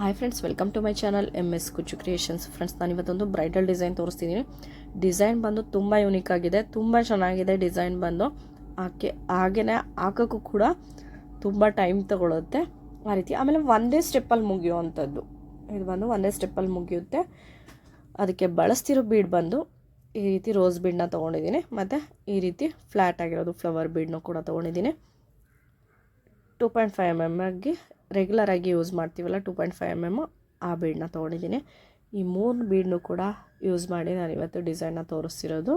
Hi friends welcome to my channel M S Kuchchu creations friends ನಾನು ಇವತ್ತೊಂದು bridal design ತೋರಿಸ್ತಿದ್ದೀನಿ. Design ಬಂದು ತುಂಬ unique ಆಗಿದೆ, ತುಂಬ ಚೆನ್ನಾಗಿದೆ ಡಿಸೈನ್ ಬಂದು. ಹಾಕಿ ಹಾಗೆಯೇ ಹಾಕೋಕ್ಕೂ ಕೂಡ ತುಂಬ ಟೈಮ್ ತಗೊಳುತ್ತೆ. ಆ ರೀತಿ, ಆಮೇಲೆ ಒಂದೇ ಸ್ಟೆಪ್ಪಲ್ಲಿ ಮುಗಿಯುವಂಥದ್ದು. ಇದು ಬಂದು ಒಂದೇ ಸ್ಟೆಪ್ಪಲ್ಲಿ ಮುಗಿಯುತ್ತೆ. ಅದಕ್ಕೆ ಬಳಸ್ತಿರೋ ಬೀಡ್ ಬಂದು ಈ ರೀತಿ ರೋಸ್ ಬೀಡ್ನ ತೊಗೊಂಡಿದ್ದೀನಿ. ಮತ್ತು ಈ ರೀತಿ ಫ್ಲ್ಯಾಟ್ ಆಗಿರೋದು ಫ್ಲವರ್ ಬೀಡ್ನೂ ಕೂಡ ತೊಗೊಂಡಿದ್ದೀನಿ. Two point five M M ಆಗಿ ರೆಗ್ಯುಲರ್ ಆಗಿ ಯೂಸ್ ಮಾಡ್ತೀವಲ್ಲ two point five M M ಆ ಬೀಡನ್ನ ತೊಗೊಂಡಿದ್ದೀನಿ. ಈ ಮೂರು ಬೀಡನ್ನು ಕೂಡ ಯೂಸ್ ಮಾಡಿ ನಾನು ಇವತ್ತು ಡಿಸೈನ್ನ ತೋರಿಸ್ತಿರೋದು.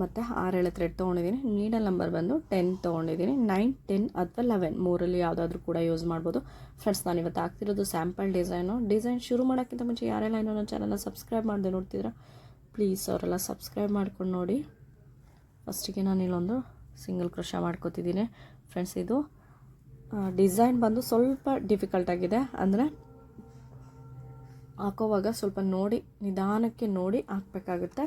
ಮತ್ತು ಆರೇಳು ಥ್ರೆಡ್ ತೊಗೊಂಡಿದ್ದೀನಿ. ನೀಡಲ್ ನಂಬರ್ ಬಂದು ಟೆನ್ ತೊಗೊಂಡಿದ್ದೀನಿ. ನೈನ್ ಟೆನ್ ಅಥವಾ ಲೆವೆನ್ ಮೂರಲ್ಲಿ ಯಾವುದಾದ್ರೂ ಕೂಡ ಯೂಸ್ ಮಾಡ್ಬೋದು. ಫ್ರೆಂಡ್ಸ್ ನಾನು ಇವತ್ತು ಆಗ್ತಿರೋದು ಸ್ಯಾಂಪಲ್ ಡಿಸೈನು ಡಿಸೈನ್ ಶುರು ಮಾಡೋಕ್ಕಿಂತ ಮುಂಚೆ ಯಾರೆಲ್ಲ ಇನ್ನೂ ನನ್ನ ಚಾನಲ್ನ ಸಬ್ಸ್ಕ್ರೈಬ್ ಮಾಡದೆ ನೋಡ್ತಿದ್ರೆ ಪ್ಲೀಸ್ ಅವರೆಲ್ಲ ಸಬ್ಸ್ಕ್ರೈಬ್ ಮಾಡ್ಕೊಂಡು ನೋಡಿ. ಫಸ್ಟಿಗೆ ನಾನು ಇಲ್ಲೊಂದು ಸಿಂಗಲ್ ಕ್ರೋಶ ಮಾಡ್ಕೋತಿದ್ದೀನಿ. ಫ್ರೆಂಡ್ಸ್ ಇದು ಡಿಸೈನ್ ಬಂದು ಸ್ವಲ್ಪ ಡಿಫಿಕಲ್ಟ್ ಆಗಿದೆ. ಅಂದರೆ ಹಾಕೋವಾಗ ಸ್ವಲ್ಪ ನೋಡಿ, ನಿಧಾನಕ್ಕೆ ನೋಡಿ ಹಾಕಬೇಕಾಗುತ್ತೆ.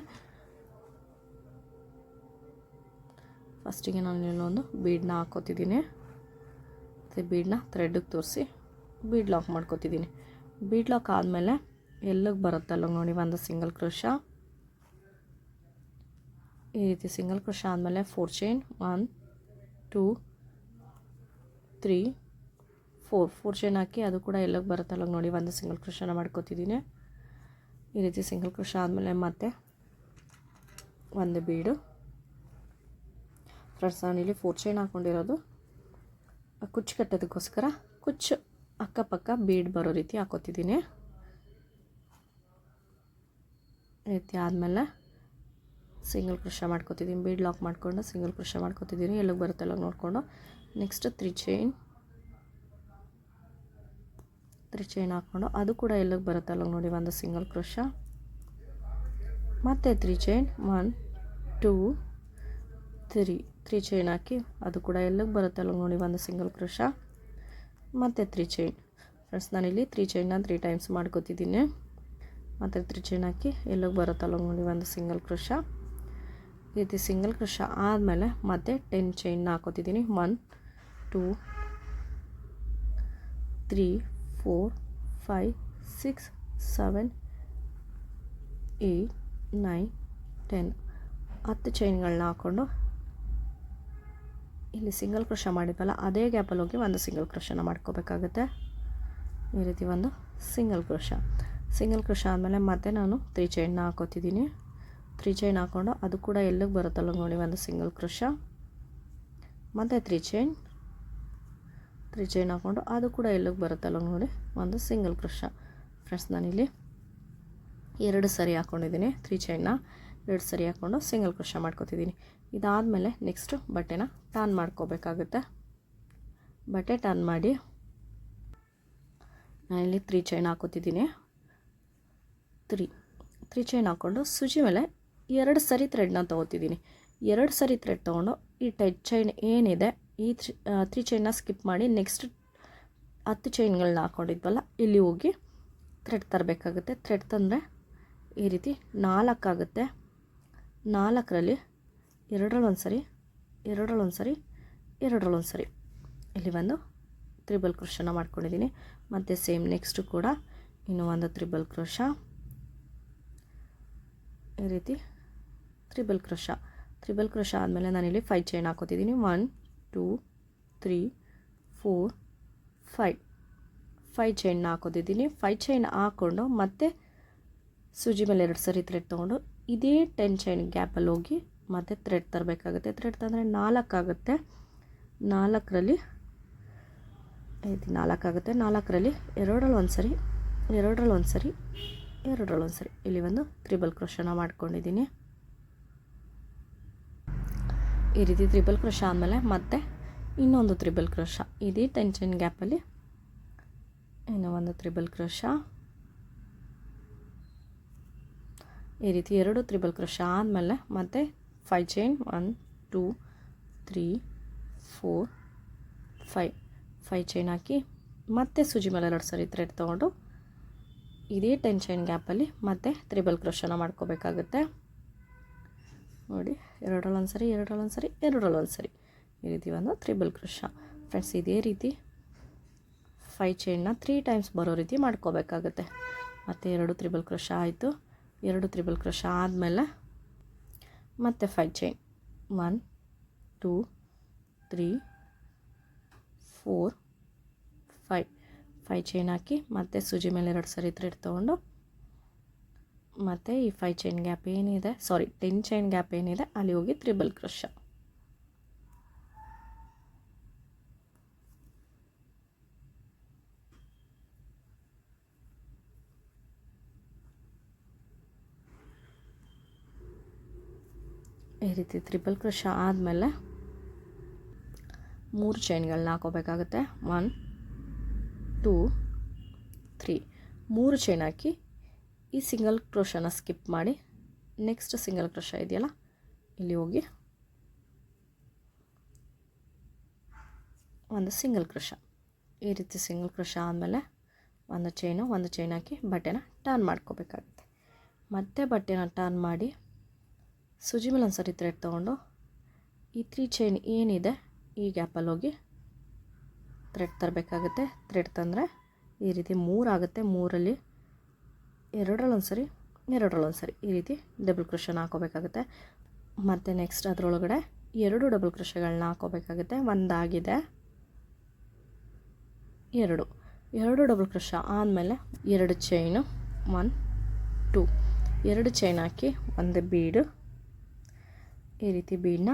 ಫಸ್ಟಿಗೆ ನಾನು ಇನ್ನೊಂದು ಬೀಡನ್ನ ಹಾಕೋತಿದ್ದೀನಿ. ಮತ್ತು ಬೀಡನ್ನ ಥ್ರೆಡ್ಗೆ ತೋರಿಸಿ ಬೀಡ್ ಲಾಕ್ ಮಾಡ್ಕೋತಿದ್ದೀನಿ. ಬೀಡ್ ಲಾಕ್ ಆದಮೇಲೆ ಎಲ್ಲಿಗೆ ಬರುತ್ತಲ್ಲ ನೋಡಿ, ಒಂದು ಸಿಂಗಲ್ ಕ್ರೋಶ ಈ ರೀತಿ ಸಿಂಗಲ್ ಕ್ರೋಶ ಆದಮೇಲೆ four chain one two three four four chain ಹಾಕಿ ಅದು ಕೂಡ ಎಲ್ಲಕ್ಕೆ ಬರುತ್ತಲ್ಲ ನೋಡಿ, ಒಂದು ಸಿಂಗಲ್ ಕ್ರೋಶನ ಮಾಡ್ಕೋತಿದ್ದೀನಿ ಈ ರೀತಿ ಸಿಂಗಲ್ ಕ್ರೋಶ ಆದಮೇಲೆ ಮತ್ತೆ ಒಂದು ಬೀಡು ಫ್ರೆಂಡ್ಸ್ ನಾನಿಲ್ಲಿ ಫೋರ್ ಚೈನ್ ಹಾಕ್ಕೊಂಡಿರೋದು ಕುಚ್ಚು ಕಟ್ಟೋದಕ್ಕೋಸ್ಕರ ಕುಚ್ಚು ಅಕ್ಕಪಕ್ಕ ಬೀಡ್ ಬರೋ ರೀತಿ ಹಾಕೋತಿದ್ದೀನಿ ರೀತಿ ಆದಮೇಲೆ ಸಿಂಗಲ್ ಕ್ರೋಶ ಮಾಡ್ಕೋತಿದ್ದೀನಿ ಬೀಡ್ ಲಾಕ್ ಮಾಡ್ಕೊಂಡು ಸಿಂಗಲ್ ಕ್ರೋಶ ಮಾಡ್ಕೋತಿದ್ದೀನಿ ಎಲ್ಲಿಗೆ ಬರುತ್ತಲ್ಲ ನೋಡಿಕೊಂಡು. Next three chain three chain ಹಾಕ್ಕೊಂಡು ಅದು ಕೂಡ ಎಲ್ಲಿಗೆ ಬರುತ್ತಲ್ಲ ನೋಡಿ ಒಂದು ಸಿಂಗಲ್ ಕ್ರೋಶ ಮತ್ತು three chain one two three three chain ಹಾಕಿ ಅದು ಕೂಡ ಎಲ್ಲಿಗೆ ಬರುತ್ತಲ್ಲ ನೋಡಿ ಒಂದು ಸಿಂಗಲ್ ಕ್ರೋಶ ಮತ್ತು ತ್ರೀ ಚೈನ್ ಫ್ರೆಂಡ್ಸ್ ನಾನಿಲ್ಲಿ ತ್ರೀ ಚೈನ್ನ ತ್ರೀ ಟೈಮ್ಸ್ ಮಾಡ್ಕೋತಿದ್ದೀನಿ ಮತ್ತು ತ್ರೀ ಚೈನ್ ಹಾಕಿ ಎಲ್ಲಿಗೆ ಬರುತ್ತಲ್ಲ ನೋಡಿ ಒಂದು ಸಿಂಗಲ್ ಕೃಷ ಈ ರೀತಿ ಸಿಂಗಲ್ ಕ್ರಶ ಆದಮೇಲೆ ಮತ್ತೆ ಟೆನ್ ಚೈನ್ನ ಹಾಕೋತಿದ್ದೀನಿ. One two three four five six seven eight nine ten ಹತ್ತು ಚೈನ್ಗಳನ್ನ ಹಾಕ್ಕೊಂಡು ಇಲ್ಲಿ ಸಿಂಗಲ್ ಕ್ರಶ ಮಾಡಿದ್ವಲ್ಲ, ಅದೇ ಗ್ಯಾಪಲ್ಲಿ ಹೋಗಿ ಒಂದು ಸಿಂಗಲ್ ಕ್ರಶನ ಮಾಡ್ಕೋಬೇಕಾಗುತ್ತೆ. ಈ ರೀತಿ ಒಂದು ಸಿಂಗಲ್ ಕ್ರಶ ಸಿಂಗಲ್ ಕ್ರಷ ಆದಮೇಲೆ ಮತ್ತೆ ನಾನು ತ್ರೀ ಚೈನ್ನ ಹಾಕೋತಿದ್ದೀನಿ. ತ್ರೀ ಚೈನ್ ಹಾಕ್ಕೊಂಡು ಅದು ಕೂಡ ಎಲ್ಲಿಗೆ ಬರುತ್ತಲ್ಲ ನೋಡಿ, ಒಂದು ಸಿಂಗಲ್ ಕ್ರಶ. ಮತ್ತು ತ್ರೀ ಚೈನ್ ತ್ರೀ ಚೈನ್ ಹಾಕ್ಕೊಂಡು ಅದು ಕೂಡ ಎಲ್ಲಿಗೆ ಬರುತ್ತಲ್ಲ ನೋಡಿ, ಒಂದು ಸಿಂಗಲ್ ಕ್ರಶ. ಫ್ರೆಂಡ್ಸ್, ನಾನಿಲ್ಲಿ ಎರಡು ಸರಿ ಹಾಕ್ಕೊಂಡಿದ್ದೀನಿ ತ್ರೀ ಚೈನ್ನ ಎರಡು ಸರಿ ಹಾಕ್ಕೊಂಡು ಸಿಂಗಲ್ ಕ್ರಶ ಮಾಡ್ಕೊತಿದ್ದೀನಿ. ಇದಾದಮೇಲೆ ನೆಕ್ಸ್ಟು ಬಟ್ಟೆನ ಟರ್ನ್ ಮಾಡ್ಕೋಬೇಕಾಗುತ್ತೆ. ಬಟ್ಟೆ ಟರ್ನ್ ಮಾಡಿ ನಾನಿಲ್ಲಿ ತ್ರೀ ಚೈನ್ ಹಾಕೋತಿದ್ದೀನಿ. ತ್ರೀ ತ್ರೀ ಚೈನ್ ಹಾಕ್ಕೊಂಡು ಸುಜಿ ಮೇಲೆ ಎರಡು ಸರಿ ಥ್ರೆಡ್ನ ತೊಗೋತಿದ್ದೀನಿ ಎರಡು ಸರಿ ಥ್ರೆಡ್ ತೊಗೊಂಡು ಈ ಟೈಟ್ ಚೈನ್ ಏನಿದೆ, ಈ ತ್ರೀ ಚೈನ್ನ ಸ್ಕಿಪ್ ಮಾಡಿ ನೆಕ್ಸ್ಟ್ ಹತ್ತು ಚೈನ್ಗಳನ್ನ ಹಾಕ್ಕೊಂಡಿದ್ವಲ್ಲ ಇಲ್ಲಿ ಹೋಗಿ ಥ್ರೆಡ್ ತರಬೇಕಾಗುತ್ತೆ. ಥ್ರೆಡ್ ತಂದರೆ ಈ ರೀತಿ ನಾಲ್ಕಾಗುತ್ತೆ ನಾಲ್ಕರಲ್ಲಿ ಎರಡರಲ್ಲಿ ಒಂದು ಸರಿ ಎರಡರಲ್ಲಿ ಒಂದು ಸರಿ ಎರಡರಲ್ಲಿ ಒಂದು ಸರಿ. ಇಲ್ಲಿ ಒಂದು ತ್ರಿಬಲ್ ಕ್ರೋಶನ ಮಾಡ್ಕೊಂಡಿದ್ದೀನಿ ಮತ್ತು ಸೇಮ್ ನೆಕ್ಸ್ಟು ಕೂಡ ಇನ್ನೂ ಒಂದು ತ್ರಿಬಲ್ ಕ್ರೋಶ. ಈ ರೀತಿ ತ್ರಿಬಲ್ ಕ್ರೋಶ. ತ್ರಿಬಲ್ ಕ್ರೋಶ ಆದಮೇಲೆ ನಾನಿಲ್ಲಿ five chain ಹಾಕೋತಿದ್ದೀನಿ. One two three four five five chain ಹಾಕೋತಿದ್ದೀನಿ. Five chain ಹಾಕ್ಕೊಂಡು ಮತ್ತೆ ಸೂಜಿ ಮೇಲೆ ಎರಡು ಸರಿ ಥ್ರೆಡ್ ತೊಗೊಂಡು ಇದೇ ಟೆನ್ ಚೈನ್ ಗ್ಯಾಪಲ್ಲಿ ಹೋಗಿ ಮತ್ತೆ ಥ್ರೆಡ್ ತರಬೇಕಾಗುತ್ತೆ. ಥ್ರೆಡ್ ತಂದರೆ ನಾಲ್ಕಾಗುತ್ತೆ ನಾಲ್ಕರಲ್ಲಿ ಐದು ನಾಲ್ಕಾಗುತ್ತೆ ನಾಲ್ಕರಲ್ಲಿ ಎರಡರಲ್ಲಿ ಒಂದು ಸರಿ, ಎರಡರಲ್ಲಿ ಒಂದು ಸರಿ, ಎರಡರಲ್ಲಿ ಒಂದು ಸರಿ. ಇಲ್ಲಿ ಒಂದು ತ್ರಿಬಲ್ ಕ್ರೋಶನ ಮಾಡ್ಕೊಂಡಿದ್ದೀನಿ. ಈ ರೀತಿ ತ್ರಿಬಲ್ ಕ್ರೋಶ ಆದಮೇಲೆ ಮತ್ತೆ ಇನ್ನೊಂದು ತ್ರಿಬಲ್ ಕ್ರೋಶ ಇದೇ ಟೆನ್ಷನ್ ಗ್ಯಾಪಲ್ಲಿ ಇನ್ನೂ ಒಂದು ತ್ರಿಬಲ್ ಕ್ರೋಶ ಈ ರೀತಿ ಎರಡು ತ್ರಿಬಲ್ ಕ್ರೋಶ ಆದಮೇಲೆ ಮತ್ತೆ five chain one two three four five five chain ಹಾಕಿ ಮತ್ತೆ ಸೂಜಿ ಮೇಲೆ ಎರಡು ಸರಿ ಥ್ರೆಡ್ ತೊಗೊಂಡು ಇದೇ ಟೆನ್ ಚೈನ್ ಗ್ಯಾಪಲ್ಲಿ ಮತ್ತೆ ತ್ರಿಬಲ್ ಕ್ರೋಶನ ಮಾಡ್ಕೋಬೇಕಾಗುತ್ತೆ. ನೋಡಿ ಎರಡರಲ್ಲಿ ಒಂದು ಸರಿ ಎರಡರಲ್ಲಿ ಒಂದು ಸರಿ ಎರಡರಲ್ಲಿ ಒಂದು ಸರಿ ಈ ರೀತಿ ಒಂದು ತ್ರಿಬಲ್ ಕ್ರೋಶ. ಫ್ರೆಂಡ್ಸ್ ಇದೇ ರೀತಿ ಫೈ ಚೈನ್ನ ತ್ರೀ ಟೈಮ್ಸ್ ಬರೋ ರೀತಿ ಮಾಡ್ಕೋಬೇಕಾಗುತ್ತೆ. ಮತ್ತು ಎರಡು ತ್ರಿಬಲ್ ಕ್ರೋಶ ಆಯಿತು. ಎರಡು ತ್ರಿಬಲ್ ಕ್ರೋಶ ಆದಮೇಲೆ ಮತ್ತು five chain one two three four five five chain ಹಾಕಿ ಮತ್ತೆ ಸೂಜಿ ಮೇಲೆ ಎರಡು ಸರಿ ಥ್ರೆಡ್ ತೊಗೊಂಡು ಮತ್ತು ಈ ಫೈವ್ ಚೈನ್ ಗ್ಯಾಪ್ ಏನಿದೆ? ಸಾರಿ ಟೆನ್ ಚೈನ್ ಗ್ಯಾಪ್ ಏನಿದೆ? ಅಲ್ಲಿ ಹೋಗಿ ತ್ರಿಬಲ್ ಕ್ರಷ ಈ ರೀತಿ ತ್ರಿಬಲ್ ಕ್ರಷ ಆದಮೇಲೆ ಮೂರು ಚೈನ್ಗಳನ್ನ ಹಾಕೋಬೇಕಾಗುತ್ತೆ. ಒನ್ ಟೂ ತ್ರೀ ಮೂರು ಚೈನ್ ಹಾಕಿ ಈ ಸಿಂಗಲ್ ಕ್ರೋಶನ ಸ್ಕಿಪ್ ಮಾಡಿ ನೆಕ್ಸ್ಟ್ ಸಿಂಗಲ್ ಕ್ರೋಶ ಇದೆಯಲ್ಲ, ಇಲ್ಲಿ ಹೋಗಿ. ಒಂದು ಸಿಂಗಲ್ ಕ್ರೋಶ ಈ ರೀತಿ ಸಿಂಗಲ್ ಕ್ರೋಶ ಆದಮೇಲೆ ಒಂದು ಚೈನು ಒಂದು ಚೈನ್ ಹಾಕಿ ಬಟ್ಟೆನ ಟರ್ನ್ ಮಾಡ್ಕೋಬೇಕಾಗುತ್ತೆ. ಮತ್ತೆ ಬಟ್ಟೆನ ಟರ್ನ್ ಮಾಡಿ, ಸುಜಿ ಮೇಲೆ ಒಂದು ಸರಿ ಥ್ರೆಡ್ ತೊಗೊಂಡು, ಈ ತ್ರೀ ಚೈನ್ ಏನಿದೆ, ಈ ಗ್ಯಾಪಲ್ಲಿ ಹೋಗಿ ಥ್ರೆಡ್ ತರಬೇಕಾಗುತ್ತೆ. ಥ್ರೆಡ್ ತಂದರೆ ಈ ರೀತಿ ಮೂರಾಗುತ್ತೆ ಮೂರಲ್ಲಿ ಎರಡರಲ್ಲಿ ಒಂದು ಸರಿ ಎರಡರಲ್ಲೊಂದು ಸರಿ ಈ ರೀತಿ ಡಬಲ್ ಕ್ರೋಶನ ಹಾಕೋಬೇಕಾಗುತ್ತೆ ಮತ್ತು ನೆಕ್ಸ್ಟ್ ಅದರೊಳಗಡೆ ಎರಡು ಡಬಲ್ ಕ್ರೋಶಗಳನ್ನ ಹಾಕೋಬೇಕಾಗುತ್ತೆ ಒಂದಾಗಿದೆ, ಎರಡು. ಎರಡು ಡಬಲ್ ಕ್ರೋಶ ಆದಮೇಲೆ ಎರಡು ಚೈನು ಒನ್ ಟೂ ಎರಡು ಚೈನ್ ಹಾಕಿ ಒಂದು ಬೀಡು ಈ ರೀತಿ ಬೀಡನ್ನ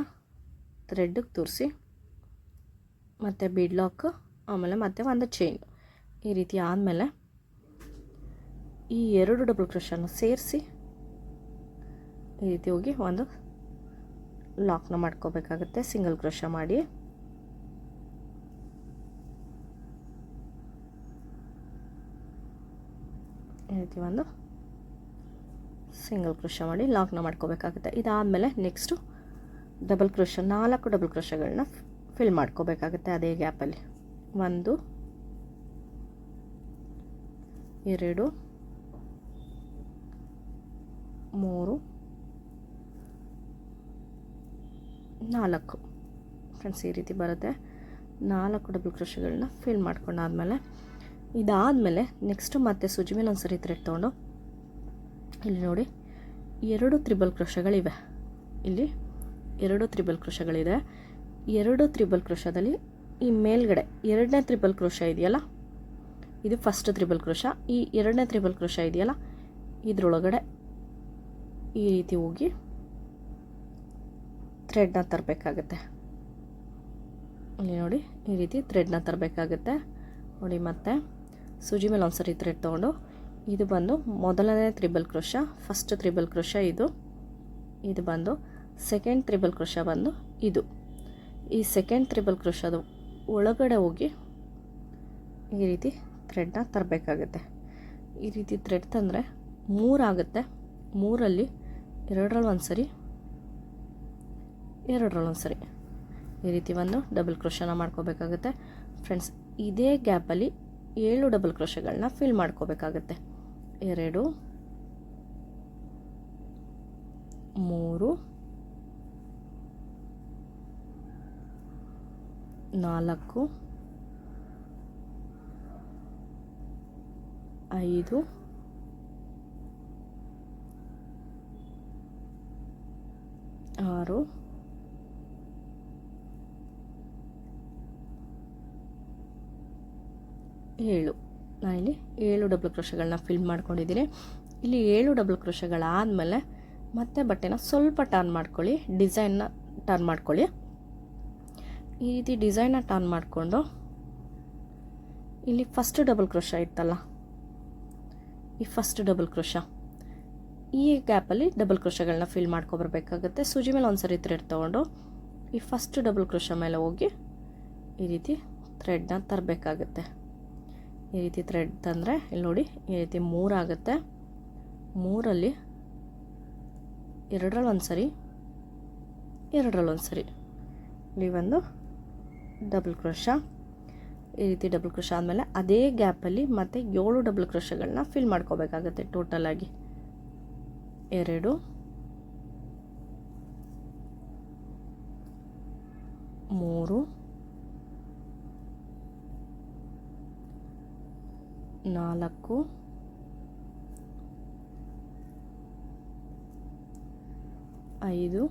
ಥ್ರೆಡ್ಗೆ ತೋರಿಸಿ, ಮತ್ತು ಬೀಡ್ ಲಾಕ್ ಆಮೇಲೆ ಮತ್ತೆ ಒಂದು ಚೈನು ಈ ರೀತಿ ಆದಮೇಲೆ ಈ ಎರಡು ಡಬಲ್ ಕ್ರೋಶನ್ನು ಸೇರಿಸಿ ಈ ರೀತಿ ಹೋಗಿ ಒಂದು ಲಾಕ್ನ ಮಾಡ್ಕೋಬೇಕಾಗುತ್ತೆ. ಸಿಂಗಲ್ ಕ್ರೋಶ ಮಾಡಿ. ಈ ರೀತಿ ಒಂದು ಸಿಂಗಲ್ ಕ್ರೋಶ ಮಾಡಿ ಲಾಕ್ನ ಮಾಡ್ಕೋಬೇಕಾಗುತ್ತೆ. ಇದಾದಮೇಲೆ ನೆಕ್ಸ್ಟು ಡಬಲ್ ಕ್ರೋಶ ನಾಲ್ಕು ಡಬಲ್ ಕ್ರೋಶಗಳನ್ನ ಫಿಲ್ ಮಾಡ್ಕೋಬೇಕಾಗುತ್ತೆ ಅದೇ ಗ್ಯಾಪಲ್ಲಿ ಒಂದು, ಎರಡು ಮೂರು, ನಾಲ್ಕು. ಫ್ರೆಂಡ್ಸ್ ಈ ರೀತಿ ಬರುತ್ತೆ. ನಾಲ್ಕು ಡಬಲ್ ಕ್ರೋಶಗಳನ್ನ ಫಿಲ್ ಮಾಡ್ಕೊಂಡಾದ್ಮೇಲೆ ಇದಾದಮೇಲೆ ನೆಕ್ಸ್ಟು ಮತ್ತೆ ಸುಜಿ ಮೇಲೆ ಒಂದು ಸರಿ ಥ್ರೆಡ್ ತೊಗೊಂಡು, ಇಲ್ಲಿ ನೋಡಿ, ಎರಡು ತ್ರಿಬಲ್ ಕೃಷಗಳಿವೆ ಇಲ್ಲಿ ಎರಡು ತ್ರಿಬಲ್ ಕೃಷಗಳಿದೆ ಎರಡು ತ್ರಿಬಲ್ ಕೃಷದಲ್ಲಿ ಈ ಮೇಲ್ಗಡೆ ಎರಡನೇ ತ್ರಿಬಲ್ ಕೃಷ ಇದೆಯಲ್ಲ? ಇದು ಫಸ್ಟ್ ತ್ರಿಬಲ್ ಕೃಷ ಈ ಎರಡನೇ ತ್ರಿಬಲ್ ಕೃಷ ಇದೆಯಲ್ಲ? ಇದರೊಳಗಡೆ ಈ ರೀತಿ ಹೋಗಿ ಥ್ರೆಡ್ನ ತರಬೇಕಾಗತ್ತೆ. ಇಲ್ಲಿ ನೋಡಿ, ಈ ರೀತಿ ಥ್ರೆಡ್ನ ತರಬೇಕಾಗತ್ತೆ. ನೋಡಿ ಮತ್ತೆ, ಸೂಜಿ ಮೇಲೆ ಒಂದು ಸರಿ ಥ್ರೆಡ್ ತೊಗೊಂಡು, ಇದು ಬಂದು ಮೊದಲನೇ triple crochet first triple crochet ಇದು. ಇದು ಬಂದು ಸೆಕೆಂಡ್ ತ್ರಿಬಲ್ ಕ್ರೋಶ ಬಂದು ಇದು. ಈ ಸೆಕೆಂಡ್ ತ್ರಿಬಲ್ ಕ್ರೋಶದ ಒಳಗಡೆ ಹೋಗಿ ಈ ರೀತಿ ಥ್ರೆಡ್ನ ತರಬೇಕಾಗತ್ತೆ. ಈ ರೀತಿ ಥ್ರೆಡ್ ತಂದರೆ ಮೂರಾಗುತ್ತೆ. ಮೂರಲ್ಲಿ ಎರಡರಲ್ಲಿ ಒಂದು ಸರಿ. ಎರಡರಲ್ಲಿ ಒಂದು ಸರಿ. ಈ ರೀತಿ ಒಂದು ಡಬಲ್ ಕ್ರೋಶನ ಮಾಡ್ಕೋಬೇಕಾಗುತ್ತೆ. ಫ್ರೆಂಡ್ಸ್ ಇದೇ ಗ್ಯಾಪಲ್ಲಿ ಏಳು ಡಬಲ್ ಕ್ರೋಶಗಳನ್ನ ಫಿಲ್ ಮಾಡ್ಕೋಬೇಕಾಗತ್ತೆ. ಎರಡು, ಮೂರು, ನಾಲ್ಕು, ಐದು ಆರು ಏಳು. ಇಲ್ಲಿ ಏಳು ಡಬಲ್ ಕ್ರೋಶಗಳನ್ನ ಫಿಲ್ ಮಾಡ್ಕೊಂಡಿದ್ದೀನಿ. ಇಲ್ಲಿ ಏಳು ಡಬಲ್ ಕ್ರೋಶಗಳಾದಮೇಲೆ ಮತ್ತೆ ಬಟ್ಟೆನ ಸ್ವಲ್ಪ ಟರ್ನ್ ಮಾಡ್ಕೊಳ್ಳಿ. ಡಿಸೈನ್ನ ಟರ್ನ್ ಮಾಡ್ಕೊಳ್ಳಿ. ಈ ರೀತಿ ಡಿಸೈನ್ನ ಟರ್ನ್ ಮಾಡಿಕೊಂಡು ಇಲ್ಲಿ ಫಸ್ಟ್ ಡಬಲ್ ಕ್ರೋಶ ಇತ್ತಲ್ಲ? ಈ ಫಸ್ಟ್ ಡಬಲ್ ಕ್ರೋಶ ಈ ಗ್ಯಾಪಲ್ಲಿ ಡಬಲ್ ಕ್ರೋಶಗಳನ್ನ ಫಿಲ್ ಮಾಡ್ಕೊಬರ್ಬೇಕಾಗುತ್ತೆ. ಸೂಜಿ ಮೇಲೆ ಒಂದು ಸರಿ ಥ್ರೆಡ್ ತೊಗೊಂಡು ಈ ಫಸ್ಟ್ ಡಬಲ್ ಕ್ರೋಶ ಮೇಲೆ ಹೋಗಿ ಈ ರೀತಿ ಥ್ರೆಡ್ನ ತರಬೇಕಾಗುತ್ತೆ. ಈ ರೀತಿ ಥ್ರೆಡ್ ತಂದರೆ ಇಲ್ಲಿ ನೋಡಿ ಈ ರೀತಿ ಮೂರಾಗುತ್ತೆ ಮೂರಲ್ಲಿ ಎರಡರಲ್ಲಿ ಒಂದು ಸರಿ ಎರಡರಲ್ಲಿ ಒಂದು ಸರಿ ಇಲ್ಲಿ ಒಂದು ಡಬಲ್ ಕ್ರೋಶ ಈ ರೀತಿ ಡಬಲ್ ಕ್ರೋಶ ಆದಮೇಲೆ ಅದೇ ಗ್ಯಾಪಲ್ಲಿ ಮತ್ತು ಏಳು ಡಬಲ್ ಕ್ರೋಶಗಳನ್ನ ಫಿಲ್ ಮಾಡ್ಕೋಬೇಕಾಗತ್ತೆ ಟೋಟಲಾಗಿ ಎರಡು. ಮೂರು. ನಾಲ್ಕು. ಐದು.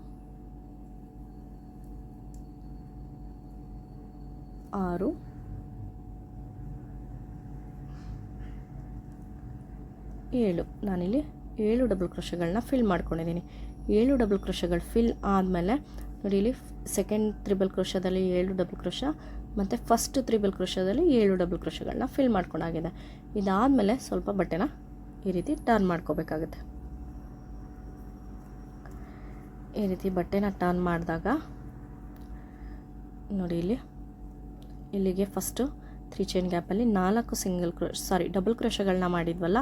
ಆರು. ಏಳು. ನಾನಿಲ್ಲಿ ಏಳು ಡಬಲ್ ಕ್ರೋಶಗಳನ್ನ ಫಿಲ್ ಮಾಡ್ಕೊಂಡಿದ್ದೀನಿ. ಏಳು ಡಬಲ್ ಕ್ರೋಶಗಳು ಫಿಲ್ ಆದಮೇಲೆ ನೋಡಿ ಇಲ್ಲಿ ಸೆಕೆಂಡ್ ತ್ರಿಬಲ್ ಕ್ರೋಶದಲ್ಲಿ ಏಳು ಡಬಲ್ ಕ್ರೋಶ ಮತ್ತು ಫಸ್ಟ್ ತ್ರಿಬಲ್ ಕ್ರೋಶದಲ್ಲಿ ಏಳು ಡಬಲ್ ಕ್ರೋಶಗಳನ್ನ ಫಿಲ್ ಮಾಡ್ಕೊಂಡಾಗಿದೆ. ಇದಾದಮೇಲೆ ಸ್ವಲ್ಪ ಬಟ್ಟೆನ ಈ ರೀತಿ ಟರ್ನ್ ಮಾಡ್ಕೋಬೇಕಾಗುತ್ತೆ. ಈ ರೀತಿ ಬಟ್ಟೆನ ಟರ್ನ್ ಮಾಡಿದಾಗ ನೋಡಿ ಇಲ್ಲಿ ಇಲ್ಲಿಗೆ ಫಸ್ಟು ತ್ರೀ ಚೈನ್ ಗ್ಯಾಪಲ್ಲಿ ನಾಲ್ಕು ಸಿಂಗಲ್ ಕ್ರೋ ಸಾರಿ ಡಬಲ್ ಕ್ರೋಶಗಳನ್ನ ಮಾಡಿದ್ವಲ್ಲ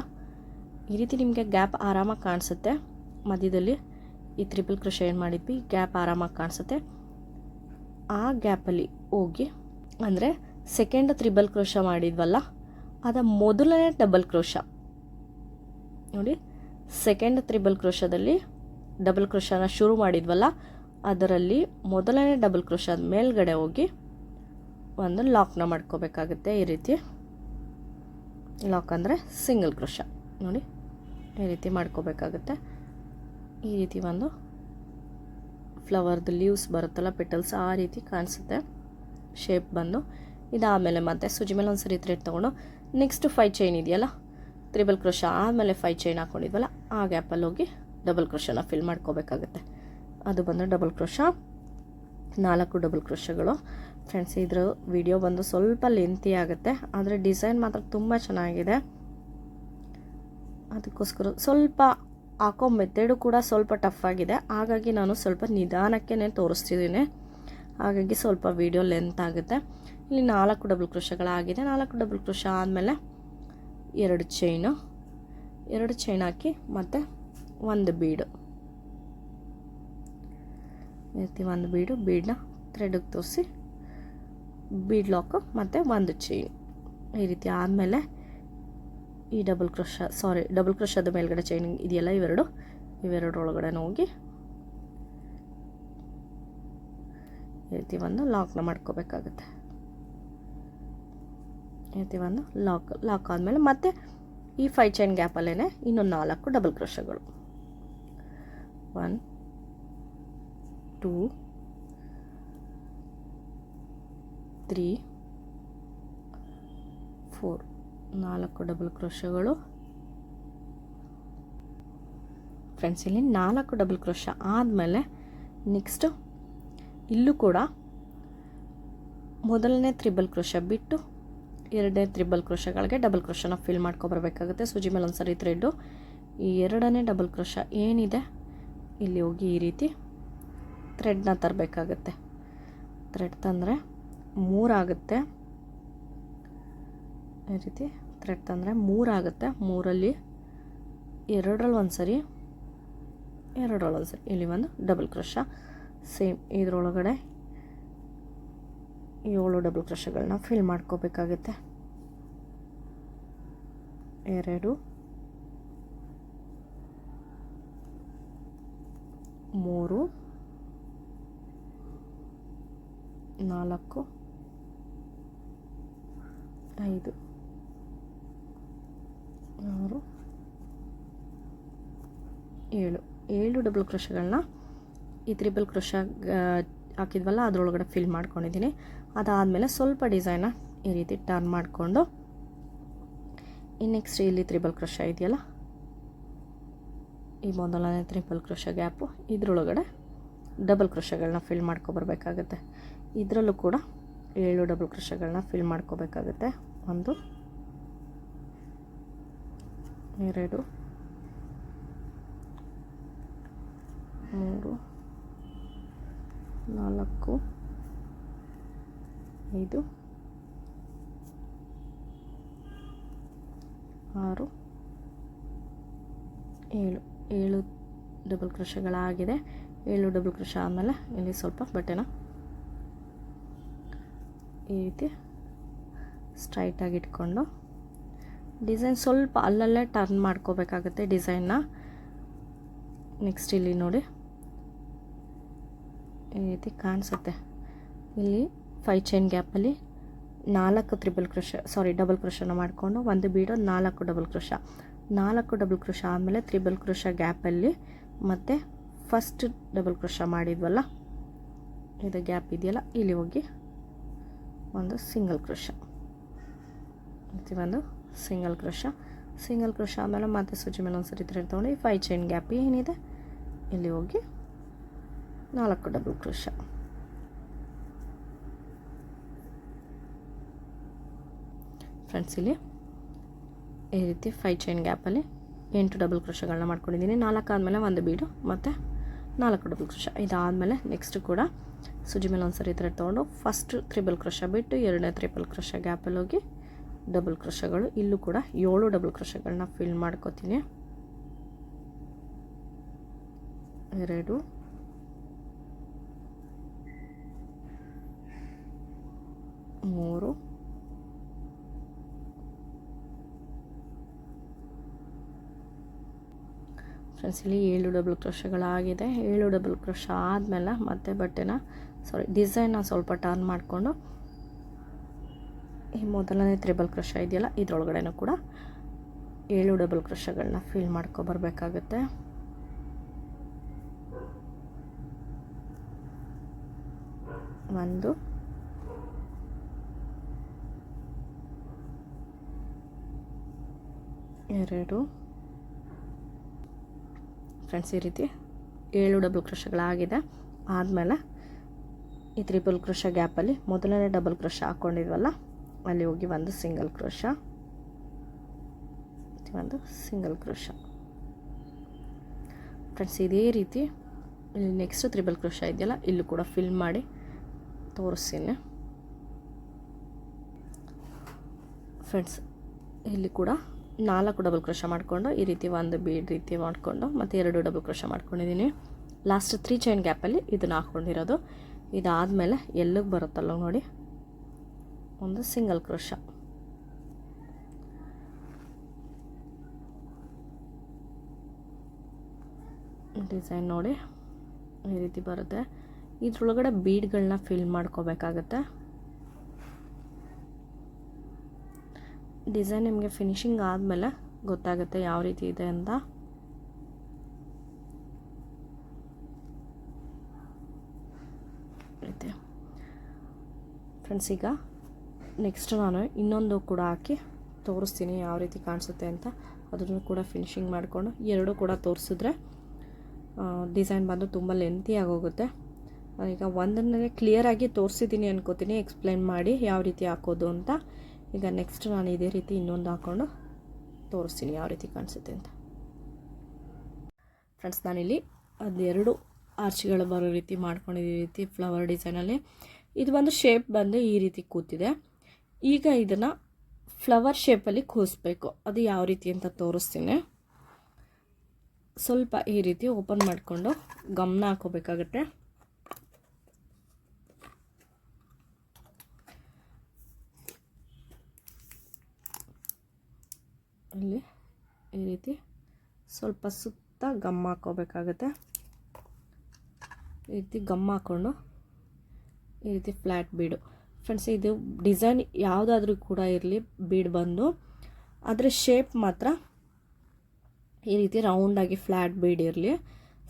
ಈ ರೀತಿ ನಿಮಗೆ ಗ್ಯಾಪ್ ಆರಾಮಾಗಿ ಕಾಣಿಸುತ್ತೆ. ಮಧ್ಯದಲ್ಲಿ ಈ ತ್ರಿಬಲ್ ಕೃಷಿ ಏನು ಮಾಡಿದ್ವಿ, ಗ್ಯಾಪ್ ಆರಾಮಾಗಿ ಕಾಣಿಸುತ್ತೆ. ಆ ಗ್ಯಾಪಲ್ಲಿ ಹೋಗಿ, ಅಂದರೆ ಸೆಕೆಂಡ್ ತ್ರಿಬಲ್ ಕ್ರೋಶ ಮಾಡಿದ್ವಲ್ಲ, ಅದ ಮೊದಲನೇ ಡಬಲ್ ಕ್ರೋಶ. ನೋಡಿ ಸೆಕೆಂಡ್ ತ್ರಿಬಲ್ ಕ್ರೋಶದಲ್ಲಿ ಡಬಲ್ ಕ್ರೋಶನ ಶುರು ಮಾಡಿದ್ವಲ್ಲ, ಅದರಲ್ಲಿ ಮೊದಲನೇ ಡಬಲ್ ಕ್ರೋಶದ ಮೇಲ್ಗಡೆ ಹೋಗಿ ಒಂದು ಲಾಕ್ನ ಮಾಡ್ಕೋಬೇಕಾಗುತ್ತೆ ಈ ರೀತಿ. ಲಾಕ್ ಅಂದರೆ ಸಿಂಗಲ್ ಕ್ರೋಶ. ನೋಡಿ ಈ ರೀತಿ ಮಾಡ್ಕೋಬೇಕಾಗುತ್ತೆ. ಈ ರೀತಿ ಒಂದು ಫ್ಲವರ್ದು ಲೀವ್ಸ್ ಬರುತ್ತಲ್ಲ, ಪೆಟಲ್ಸ್, ಆ ರೀತಿ ಕಾಣಿಸುತ್ತೆ. ಶೇಪ್ ಬಂದು ಇದಾದಮೇಲೆ ಮತ್ತೆ ಸುಜಿ ಮೇಲೆ ಒಂದು ಸರಿ ಥ್ರೆಡ್ ತೊಗೊಂಡು ನೆಕ್ಸ್ಟ್ ಫೈ ಚೈನ್ ಇದೆಯಲ್ಲ, ತ್ರಿಬಲ್ ಕ್ರೋಶ ಆದಮೇಲೆ ಫೈ ಚೈನ್ ಹಾಕ್ಕೊಂಡಿದ್ವಲ್ಲ ಆ ಗ್ಯಾಪಲ್ಲಿ ಹೋಗಿ ಡಬಲ್ ಕ್ರೋಶನ ಫಿಲ್ ಮಾಡ್ಕೋಬೇಕಾಗುತ್ತೆ. ಅದು ಬಂದು ಡಬಲ್ ಕ್ರೋಶ, ನಾಲ್ಕು ಡಬಲ್ ಕ್ರೋಶಗಳು. ಫ್ರೆಂಡ್ಸ್, ಇದ್ರ ವಿಡಿಯೋ ಬಂದು ಸ್ವಲ್ಪ ಲೆಂತಿ ಆಗುತ್ತೆ, ಆದರೆ ಡಿಸೈನ್ ಮಾತ್ರ ತುಂಬ ಚೆನ್ನಾಗಿದೆ. ಅದಕ್ಕೋಸ್ಕರ ಸ್ವಲ್ಪ ಹಾಕೋ ಮೆಥಡು ಕೂಡ ಸ್ವಲ್ಪ ಟಫ್ ಆಗಿದೆ. ಹಾಗಾಗಿ ನಾನು ಸ್ವಲ್ಪ ನಿಧಾನಕ್ಕೆ ತೋರಿಸ್ತಿದ್ದೀನಿ. ಹಾಗಾಗಿ ಸ್ವಲ್ಪ ವೀಡಿಯೋ ಲೆಂತ್ ಆಗುತ್ತೆ. ಇಲ್ಲಿ ನಾಲ್ಕು ಡಬಲ್ ಕ್ರೋಶಗಳಾಗಿದೆ ನಾಲ್ಕು ಡಬಲ್ ಕ್ರೋಶ ಆದಮೇಲೆ ಎರಡು ಚೈನು ಎರಡು ಚೈನ್ ಹಾಕಿ ಮತ್ತು ಒಂದು ಬೀಡು ಈ ಒಂದು ಬೀಡು ಬೀಡನ್ನ ತ್ರೆಡಗೆ ತೋರಿಸಿ ಬೀಡ್ ಲಾಕು ಮತ್ತು ಒಂದು ಚೈನ್ ಈ ರೀತಿ ಆದಮೇಲೆ ಈ ಡಬಲ್ ಕ್ರೋಶ ಸಾರಿ ಡಬಲ್ ಕ್ರೋಶದ ಮೇಲ್ಗಡೆ ಚೈನಿಂಗ್ ಇದೆಯಲ್ಲ ಇವೆರಡು? ಇವೆರಡರೊಳಗಡೆ ಹೋಗಿ ಈ ರೀತಿ ಒಂದು ಲಾಕ್ನ ಮಾಡ್ಕೋಬೇಕಾಗುತ್ತೆ. ಈ ರೀತಿ ಒಂದು ಲಾಕ್ ಲಾಕ್ ಆದಮೇಲೆ ಮತ್ತೆ ಈ ಫೈ ಚೈನ್ ಗ್ಯಾಪಲ್ಲೇ ಇನ್ನೊಂದು ನಾಲ್ಕು ಡಬಲ್ ಕ್ರೋಶಗಳು ಒನ್ ಟೂ ತ್ರೀ ಫೋರ್ ನಾಲ್ಕು ಡಬಲ್ ಕ್ರೋಶಗಳು. ಫ್ರೆಂಡ್ಸ್ ಇಲ್ಲಿ ನಾಲ್ಕು ಡಬಲ್ ಕ್ರೋಶ ಆದಮೇಲೆ ನೆಕ್ಸ್ಟು ಇಲ್ಲೂ ಕೂಡ ಮೊದಲನೇ ತ್ರಿಬಲ್ ಕ್ರೋಶ ಬಿಟ್ಟು ಎರಡನೇ ತ್ರಿಬಲ್ ಕ್ರೋಶಗಳಿಗೆ ಡಬಲ್ ಕ್ರೋಶನ ಫಿಲ್ ಮಾಡ್ಕೊಬರ್ಬೇಕಾಗುತ್ತೆ. ಸೂಜಿ ಮೇಲೆ ಒಂದ್ಸರಿ ಥ್ರೆಡ್ಡು ಈ ಎರಡನೇ ಡಬಲ್ ಕ್ರೋಶ ಏನಿದೆ? ಇಲ್ಲಿ ಹೋಗಿ ಈ ರೀತಿ ಥ್ರೆಡ್ನ ತರಬೇಕಾಗತ್ತೆ. ಥ್ರೆಡ್ ತಂದರೆ ಮೂರಾಗುತ್ತೆ ಈ ರೀತಿ ಥ್ರೆಡ್ ತಂದರೆ ಮೂರಾಗುತ್ತೆ ಮೂರಲ್ಲಿ ಎರಡರಲ್ಲಿ ಒಂದು ಸರಿ ಎರಡರಲ್ಲಿ ಒಂದು ಸರಿ. ಇಲ್ಲಿ ಒಂದು ಡಬಲ್ ಕ್ರಷ ಸೇಮ್ ಇದರೊಳಗಡೆ ಏಳು ಡಬಲ್ ಕ್ರೋಶಗಳನ್ನ ಫಿಲ್ ಮಾಡ್ಕೋಬೇಕಾಗುತ್ತೆ. ಎರಡು, ಮೂರು, ನಾಲ್ಕು, ಐದು. ಆರು ಏಳು. ಏಳು ಡಬಲ್ ಕ್ರೋಶಗಳನ್ನ ಈ ತ್ರಿಬಲ್ ಕ್ರೋಶ ಹಾಕಿದ್ವಲ್ಲ, ಅದರೊಳಗಡೆ ಫಿಲ್ ಮಾಡ್ಕೊಂಡಿದ್ದೀನಿ ಅದಾದಮೇಲೆ ಸ್ವಲ್ಪ ಡಿಸೈನ ಈ ರೀತಿ ಟರ್ನ್ ಮಾಡಿಕೊಂಡು ನೆಕ್ಸ್ಟ್ ಇಲ್ಲಿ ತ್ರಿಬಲ್ ಕ್ರೋಶ ಇದೆಯಲ್ಲ, ಈ ಮೊದಲನೇ ತ್ರಿಬಲ್ ಕ್ರೋಶ ಗ್ಯಾಪು ಇದರೊಳಗಡೆ ಡಬಲ್ ಕ್ರೋಶಗಳನ್ನ ಫಿಲ್ ಮಾಡ್ಕೊಬರ್ಬೇಕಾಗತ್ತೆ. ಇದರಲ್ಲೂ ಕೂಡ ಏಳು ಡಬಲ್ ಕ್ರೋಶಗಳನ್ನ ಫಿಲ್ ಮಾಡ್ಕೋಬೇಕಾಗುತ್ತೆ. ಒಂದು ಎರಡು. ಮೂರು. ನಾಲ್ಕು. ಐದು. ಆರು. ಏಳು. ಏಳು ಡಬಲ್ ಕ್ರೋಶಗಳಾಗಿದೆ. ಏಳು ಡಬಲ್ ಕ್ರೋಶ ಆದಮೇಲೆ ಇಲ್ಲಿ ಸ್ವಲ್ಪ ಬಟ್ಟೆನ ಈ ರೀತಿ ಸ್ಟ್ರೈಟಾಗಿ ಇಟ್ಕೊಂಡು ಡಿಸೈನ್ ಸ್ವಲ್ಪ ಅಲ್ಲಲ್ಲೇ ಟರ್ನ್ ಮಾಡ್ಕೋಬೇಕಾಗತ್ತೆ ಡಿಸೈನ್ನ. ನೆಕ್ಸ್ಟ್ ಇಲ್ಲಿ ನೋಡಿ. ಈ ರೀತಿ ಕಾಣಿಸುತ್ತೆ. ಇಲ್ಲಿ ಫೈ ಚೈನ್ ಗ್ಯಾಪಲ್ಲಿ ನಾಲ್ಕು ತ್ರಿಬಲ್ ಕ್ರೋಶ ಸಾರಿ ಡಬಲ್ ಕ್ರೋಶನ ಮಾಡಿಕೊಂಡು ಒಂದು ಬೀಡು, ನಾಲ್ಕು ಡಬಲ್ ಕ್ರೋಶ ನಾಲ್ಕು ಡಬಲ್ ಕ್ರೋಶ ಆಮೇಲೆ ತ್ರಿಬಲ್ ಕ್ರೋಶ ಗ್ಯಾಪಲ್ಲಿ ಮತ್ತು ಫಸ್ಟ್ ಡಬಲ್ ಕ್ರೋಶ ಮಾಡಿದ್ವಲ್ಲ? ಇದು ಗ್ಯಾಪ್ ಇದೆಯಲ್ಲ? ಇಲ್ಲಿ ಹೋಗಿ ಒಂದು ಸಿಂಗಲ್ ಕ್ರೋಶ ಮತ್ತು ಒಂದು ಸಿಂಗಲ್ ಕ್ರೋಶ. ಸಿಂಗಲ್ ಕ್ರೋಶ ಆಮೇಲೆ ಮತ್ತೆ ಸೂಜಿ ಮೇಲೆ ಒಂದು ಸರಿ ಥ್ರೆಡ್ ತೊಗೊಂಡು ಫೈ ಚೈನ್ ಗ್ಯಾಪ್ ಏನಿದೆ, ಇಲ್ಲಿ ಹೋಗಿ ನಾಲ್ಕು ಡಬಲ್ ಕ್ರೋಶ. ಫ್ರೆಂಡ್ಸ್ ಇಲ್ಲಿ ಈ ರೀತಿ ಫೈ ಚೈನ್ ಗ್ಯಾಪಲ್ಲಿ ಎಂಟು ಡಬಲ್ ಕ್ರೋಶಗಳನ್ನ ಮಾಡ್ಕೊಂಡಿದ್ದೀನಿ. ನಾಲ್ಕು ಆದಮೇಲೆ ಒಂದು ಬೀಡು, ಮತ್ತು ನಾಲ್ಕು ಡಬಲ್ ಕ್ರೋಶ. ಇದಾದಮೇಲೆ ನೆಕ್ಸ್ಟ್ ಕೂಡ ಸುಜಿ ಮೇಲೆ ಒಂದು ಸರಿ ತೊಗೊಂಡು ಫಸ್ಟ್ ತ್ರಿಬಲ್ ಕ್ರೋಶ ಬಿಟ್ಟು ಎರಡನೇ ತ್ರಿಬಲ್ ಕ್ರೋಶ ಗ್ಯಾಪಲ್ಲಿ ಹೋಗಿ ಡಬಲ್ ಕ್ರೋಶಗಳು. ಇಲ್ಲೂ ಕೂಡ ಏಳು ಡಬಲ್ ಕ್ರೋಶಗಳನ್ನ ಫಿಲ್ ಮಾಡ್ಕೋತೀನಿ. ಎರಡು. ಮೂರು. ಫ್ರೆಂಡ್ಸ್, ಇಲ್ಲಿ ಏಳು ಡಬಲ್ ಕ್ರೋಶಗಳಾಗಿದೆ. ಏಳು ಡಬಲ್ ಕ್ರೋಶ ಆದಮೇಲೆ ಮತ್ತೆ ಬಟ್ಟೆನ ಸಾರಿ ಡಿಸೈನ್ನ ಸ್ವಲ್ಪ ಟರ್ನ್ ಮಾಡಿಕೊಂಡು ಈ ಮೊದಲನೇ ತ್ರಿಬಲ್ ಕ್ರಷ ಇದೆಯಲ್ಲ, ಇದ್ರೊಳಗಡೆನೂ ಕೂಡ ಏಳು ಡಬಲ್ ಕ್ರೋಶಗಳನ್ನ ಫಿಲ್ ಮಾಡ್ಕೊಬರ್ಬೇಕಾಗತ್ತೆ ಒಂದು. ಎರಡು. ಫ್ರೆಂಡ್ಸ್, ಈ ರೀತಿ ಏಳು ಡಬಲ್ ಕ್ರಷಗಳಾಗಿದೆ ಆದಮೇಲೆ ಈ ತ್ರಿಬಲ್ ಕ್ರಷ ಗ್ಯಾಪಲ್ಲಿ ಮೊದಲನೇ ಡಬಲ್ ಕ್ರಷ ಹಾಕ್ಕೊಂಡಿದ್ವಲ್ಲ ಅಲ್ಲಿ ಹೋಗಿ ಒಂದು ಸಿಂಗಲ್ ಕ್ರೋಶ ಒಂದು ಸಿಂಗಲ್ ಕ್ರೋಶ ಫ್ರೆಂಡ್ಸ್ ಇದೇ ರೀತಿ ಇಲ್ಲಿ ನೆಕ್ಸ್ಟ್ ತ್ರಿಬಲ್ ಕ್ರೋಶ ಇದೆಯಲ್ಲ, ಇಲ್ಲೂ ಕೂಡ ಫಿಲ್ ಮಾಡಿ ತೋರಿಸ್ತೀನಿ. ಫ್ರೆಂಡ್ಸ್ ಇಲ್ಲಿ ಕೂಡ ನಾಲ್ಕು ಡಬಲ್ ಕ್ರೋಶ ಮಾಡಿಕೊಂಡು, ಈ ರೀತಿ ಒಂದು ಬೀಡ್ ರೀತಿ ಮಾಡಿಕೊಂಡು, ಮತ್ತು ಎರಡು ಡಬಲ್ ಕ್ರೋಶ ಮಾಡ್ಕೊಂಡಿದ್ದೀನಿ. ಲಾಸ್ಟ್ ತ್ರೀ ಚೈನ್ ಗ್ಯಾಪಲ್ಲಿ ಇದನ್ನು ಹಾಕ್ಕೊಂಡಿರೋದು ಇದಾದಮೇಲೆ ಎಲ್ಲಿಗೆ ಬರುತ್ತಲ್ಲ ನೋಡಿ. ಒಂದು ಸಿಂಗಲ್ ಕ್ರೋಶ. ಡಿಸೈನ್ ನೋಡಿ, ಈ ರೀತಿ ಬರುತ್ತೆ. ಇದ್ರೊಳಗಡೆ ಬೀಡ್ಗಳನ್ನ ಫಿಲ್ ಮಾಡ್ಕೋಬೇಕಾಗತ್ತೆ. ಡಿಸೈನ್ ನಿಮಗೆ ಫಿನಿಶಿಂಗ್ ಆದಮೇಲೆ ಗೊತ್ತಾಗುತ್ತೆ ಯಾವ ರೀತಿ ಇದೆ ಅಂತ. ಫ್ರೆಂಡ್ಸ್, ಈಗ ನೆಕ್ಸ್ಟ್ ನಾನು ಇನ್ನೊಂದು ಕೂಡ ಹಾಕಿ ತೋರಿಸ್ತೀನಿ ಯಾವ ರೀತಿ ಕಾಣಿಸುತ್ತೆ ಅಂತ. ಅದನ್ನು ಕೂಡ ಫಿನಿಶಿಂಗ್ ಮಾಡಿಕೊಂಡು ಎರಡೂ ಕೂಡ ತೋರಿಸಿದ್ರೆ ಡಿಸೈನ್ ಬಂದು ತುಂಬ ಲೆಂತಿ ಆಗೋಗುತ್ತೆ ಈಗ ಒಂದನ್ನೇ ಕ್ಲಿಯರಾಗಿ ತೋರಿಸಿದ್ದೀನಿ ಅನ್ಕೋತೀನಿ ಎಕ್ಸ್ಪ್ಲೈನ್ ಮಾಡಿ ಯಾವ ರೀತಿ ಹಾಕೋದು ಅಂತ. ಈಗ ನೆಕ್ಸ್ಟ್ ನಾನು ಇದೇ ರೀತಿ ಇನ್ನೊಂದು ಹಾಕ್ಕೊಂಡು ತೋರಿಸ್ತೀನಿ ಯಾವ ರೀತಿ ಕಾಣಿಸುತ್ತೆ ಅಂತ. ಫ್ರೆಂಡ್ಸ್ ನಾನಿಲ್ಲಿ ಅದೆರಡು ಆರ್ಚ್ಗಳು ಬರೋ ರೀತಿ ಮಾಡ್ಕೊಂಡಿದ್ದ ರೀತಿ ಫ್ಲವರ್ ಡಿಸೈನಲ್ಲಿ ಇದು ಬಂದು ಶೇಪ್ ಬಂದು ಈ ರೀತಿ ಕೂತಿದೆ. ಈಗ ಇದನ್ನು ಫ್ಲವರ್ ಶೇಪಲ್ಲಿ ಕೂರಿಸ್ಬೇಕು. ಅದು ಯಾವ ರೀತಿ ಅಂತ ತೋರಿಸ್ತೀನಿ. ಸ್ವಲ್ಪ ಈ ರೀತಿ ಓಪನ್ ಮಾಡಿಕೊಂಡು ಗಮನ ಹಾಕೋಬೇಕಾಗತ್ತೆ. ಇಲ್ಲಿ ಈ ರೀತಿ ಸ್ವಲ್ಪ ಸುತ್ತ ಗಮ್ ಹಾಕೋಬೇಕಾಗತ್ತೆ. ಈ ರೀತಿ ಗಮ್ ಹಾಕ್ಕೊಂಡು ಈ ರೀತಿ ಫ್ಲ್ಯಾಟ್ ಬೀಡು. ಫ್ರೆಂಡ್ಸ್ ಇದು ಡಿಸೈನ್ ಯಾವುದಾದ್ರೂ ಕೂಡ ಇರಲಿ ಬೀಡ್ ಬಂದು, ಅದರ ಶೇಪ್ ಮಾತ್ರ ಈ ರೀತಿ ರೌಂಡಾಗಿ ಫ್ಲ್ಯಾಟ್ ಬೀಡ್ ಇರಲಿ.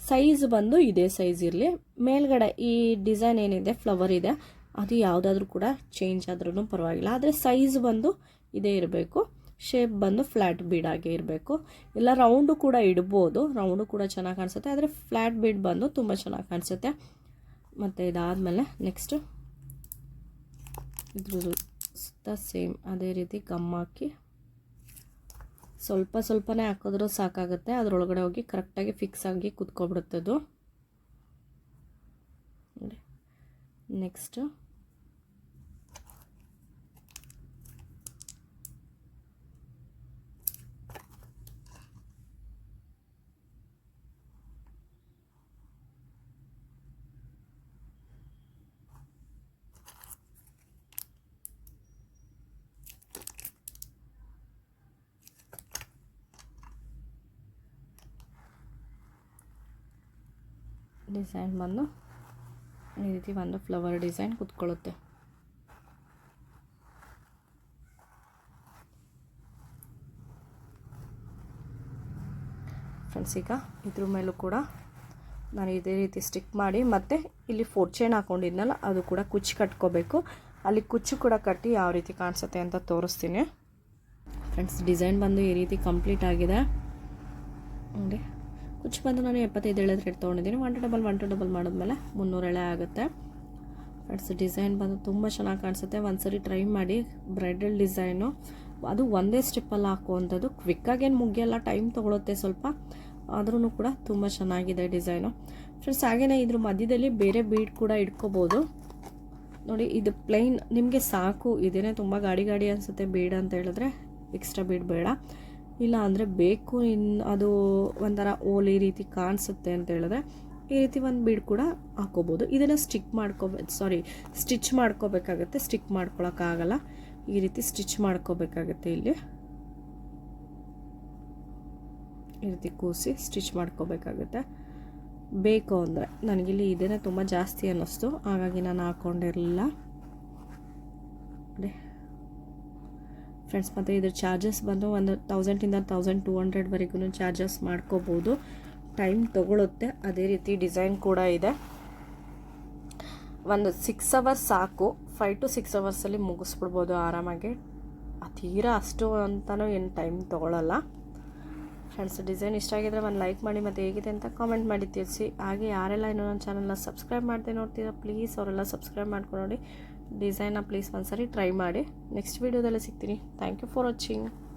ಸೈಜ್ ಬಂದು ಇದೇ ಸೈಜ್ ಇರಲಿ. ಮೇಲ್ಗಡೆ ಈ ಡಿಸೈನ್ ಏನಿದೆ ಫ್ಲವರ್ ಇದೆ, ಅದು ಯಾವುದಾದ್ರೂ ಕೂಡ ಚೇಂಜ್ ಆದ್ರೂ ಪರವಾಗಿಲ್ಲ. ಆದರೆ ಸೈಜ್ ಬಂದು ಇದೇ ಇರಬೇಕು. ಶೇಪ್ ಬಂದು ಫ್ಲ್ಯಾಟ್ ಬೀಡಾಗೆ ಇರಬೇಕು. ಇಲ್ಲ ರೌಂಡು ಕೂಡ ಇಡ್ಬೋದು. ರೌಂಡು ಕೂಡ ಚೆನ್ನಾಗಿ ಕಾಣಿಸುತ್ತೆ. ಆದರೆ ಫ್ಲ್ಯಾಟ್ ಬೀಡ್ ಬಂದು ತುಂಬ ಚೆನ್ನಾಗಿ ಕಾಣಿಸುತ್ತೆ. ಮತ್ತು ಇದಾದಮೇಲೆ ನೆಕ್ಸ್ಟು ಇದ್ರ ಸುತ್ತ ಸೇಮ್. ಅದೇ ರೀತಿ ಗಮ್ ಹಾಕಿ ಸ್ವಲ್ಪ ಸ್ವಲ್ಪನೇ ಹಾಕಿದ್ರೂ ಸಾಕಾಗುತ್ತೆ. ಅದರೊಳಗಡೆ ಹೋಗಿ ಕರೆಕ್ಟಾಗಿ ಫಿಕ್ಸ್ ಆಗಿ ಕುತ್ಕೊಬಿಡುತ್ತೆ ಅದು. ನೋಡಿ. ನೆಕ್ಸ್ಟು ಡಿಸೈನ್ ಬಂದು ಈ ರೀತಿ ಒಂದು ಫ್ಲವರ್ ಡಿಸೈನ್ ಕುತ್ಕೊಳ್ಳುತ್ತೆ. ಫ್ರೆಂಡ್ಸ್, ಈಗ ಇದ್ರ ಮೇಲೂ ಕೂಡ ನಾನು ಇದೇ ರೀತಿ ಸ್ಟಿಕ್ ಮಾಡಿ ಮತ್ತೆ ಇಲ್ಲಿ ಫೋರ್ ಚೈನ್ ಹಾಕೊಂಡಿದ್ನಲ್ಲ, ಅದು ಕೂಡ ಕುಚ್ಚು ಕಟ್ಕೋಬೇಕು. ಅಲ್ಲಿ ಕುಚ್ಚು ಕೂಡ ಕಟ್ಟಿ ಯಾವ ರೀತಿ ಕಾಣಿಸುತ್ತೆ ಅಂತ ತೋರಿಸ್ತೀನಿ. ಫ್ರೆಂಡ್ಸ್, ಡಿಸೈನ್ ಬಂದು ಈ ರೀತಿ ಕಂಪ್ಲೀಟ್ ಆಗಿದೆ. ನೋಡಿ. ಕುಚ್ಚು ಬಂದು ನಾನು ಎಪ್ಪತ್ತೈದು ಎಳೆ ಥ್ರೆಡ್ ತೊಗೊಂಡಿದ್ದೀನಿ one two double one two double ಮಾಡಿದ್ಮೇಲೆ ಮುನ್ನೂರು ಎಳೆ ಆಗುತ್ತೆ. ಫ್ರೆಂಡ್ಸ್ ಡಿಸೈನ್ ಬಂದು ತುಂಬ ಚೆನ್ನಾಗಿ ಕಾಣಿಸುತ್ತೆ. ಒಂದು ಸರಿ ಟ್ರೈ ಮಾಡಿ ಬ್ರೈಡಲ್ ಡಿಸೈನು ಅದು ಒಂದೇ ಸ್ಟೆಪ್ಪಲ್ಲಿ ಹಾಕುವಂಥದ್ದು. ಕ್ವಿಕ್ಕಾಗೇನು ಮುಗಿಯಲ್ಲ ಟೈಮ್ ತೊಗೊಳುತ್ತೆ ಸ್ವಲ್ಪ. ಆದ್ರೂ ಕೂಡ ತುಂಬ ಚೆನ್ನಾಗಿದೆ ಡಿಸೈನು ಫ್ರೆಂಡ್ಸ್ ಹಾಗೆಯೇ ಇದ್ರ ಮಧ್ಯದಲ್ಲಿ ಬೇರೆ ಬೀಡ್ ಕೂಡ ಇಟ್ಕೋಬೋದು. ನೋಡಿ, ಇದು ಪ್ಲೈನ್ ನಿಮಗೆ ಸಾಕು. ಇದೇನೆ ತುಂಬ ಗಾಡಿ ಗಾಡಿ ಅನಿಸುತ್ತೆ, ಬೇಡ ಅಂತ ಹೇಳಿದ್ರೆ ಎಕ್ಸ್ಟ್ರಾ ಬೀಡ್ ಬೇಡ. ಇಲ್ಲ ಅಂದರೆ ಬೇಕು ಇನ್ ಅದು ಒಂಥರ ಓಲಿ ರೀತಿ ಕಾಣಿಸುತ್ತೆ ಅಂತ ಹೇಳಿದ್ರೆ ಈ ರೀತಿ ಒಂದು ಬೀಡ್ ಕೂಡ ಹಾಕೋಬೋದು. ಇದನ್ನು ಸ್ಟಿಕ್ ಮಾಡ್ಕೋಬೇ ಸಾರಿ ಸ್ಟಿಚ್ ಮಾಡ್ಕೋಬೇಕಾಗತ್ತೆ. ಸ್ಟಿಕ್ ಮಾಡ್ಕೊಳಕ್ಕಾಗಲ್ಲ ಈ ರೀತಿ ಸ್ಟಿಚ್ ಮಾಡ್ಕೋಬೇಕಾಗತ್ತೆ ಇಲ್ಲಿ. ಈ ರೀತಿ ಕೂಸಿ ಸ್ಟಿಚ್ ಮಾಡ್ಕೋಬೇಕಾಗುತ್ತೆ. ಬೇಕು ಅಂದರೆ. ನನಗಿಲ್ಲಿ ಇದೇ ತುಂಬ ಜಾಸ್ತಿ ಅನ್ನಿಸ್ತು. ಹಾಗಾಗಿ ನಾನು ಹಾಕ್ಕೊಂಡಿರಲಿಲ್ಲ ನೋಡಿ ಫ್ರೆಂಡ್ಸ್ ಮತ್ತು ಇದ್ರ ಚಾರ್ಜಸ್ ಬಂದು ಒಂದು ತೌಸಂಡಿಂದ ತೌಸಂಡ್ ಟೂ ಹಂಡ್ರೆಡ್ವರೆಗೂ ಚಾರ್ಜಸ್ ಮಾಡ್ಕೋಬೋದು. ಟೈಮ್ ತೊಗೊಳುತ್ತೆ. ಅದೇ ರೀತಿ ಡಿಸೈನ್ ಕೂಡ ಇದೆ. ಒಂದು ಸಿಕ್ಸ್ ಅವರ್ಸ್ ಸಾಕು. ಫೈವ್ ಟು ಸಿಕ್ಸ್ ಅವರ್ಸಲ್ಲಿ ಮುಗಿಸ್ಬಿಡ್ಬೋದು ಆರಾಮಾಗಿ. ತೀರಾ ಅಷ್ಟು ಅಂತಲೂ ಏನು ಟೈಮ್ ತೊಗೊಳಲ್ಲ. ಫ್ರೆಂಡ್ಸ್ ಡಿಸೈನ್ ಇಷ್ಟ ಆಗಿದ್ರೆ ಒಂದು ಲೈಕ್ ಮಾಡಿ ಮತ್ತು ಹೇಗಿದೆ ಅಂತ ಕಾಮೆಂಟ್ ಮಾಡಿ ತಿಳಿಸಿ. ಹಾಗೆ ಯಾರೆಲ್ಲ ಇನ್ನೊಂದು ನನ್ನ ಚಾನಲ್ನ ಸಬ್ಸ್ಕ್ರೈಬ್ ಮಾಡ್ದೆ ನೋಡ್ತೀರಾ ಪ್ಲೀಸ್ ಅವರೆಲ್ಲ ಸಬ್ಸ್ಕ್ರೈಬ್ ಮಾಡ್ಕೊಂಡು ನೋಡಿ. ಡಿಸೈನ್ನ ಪ್ಲೀಸ್ ಒಂದ್ಸರಿ ಟ್ರೈ ಮಾಡಿ. ನೆಕ್ಸ್ಟ್ ವೀಡಿಯೋದಲ್ಲೇ ಸಿಗ್ತೀನಿ. Thank you for watching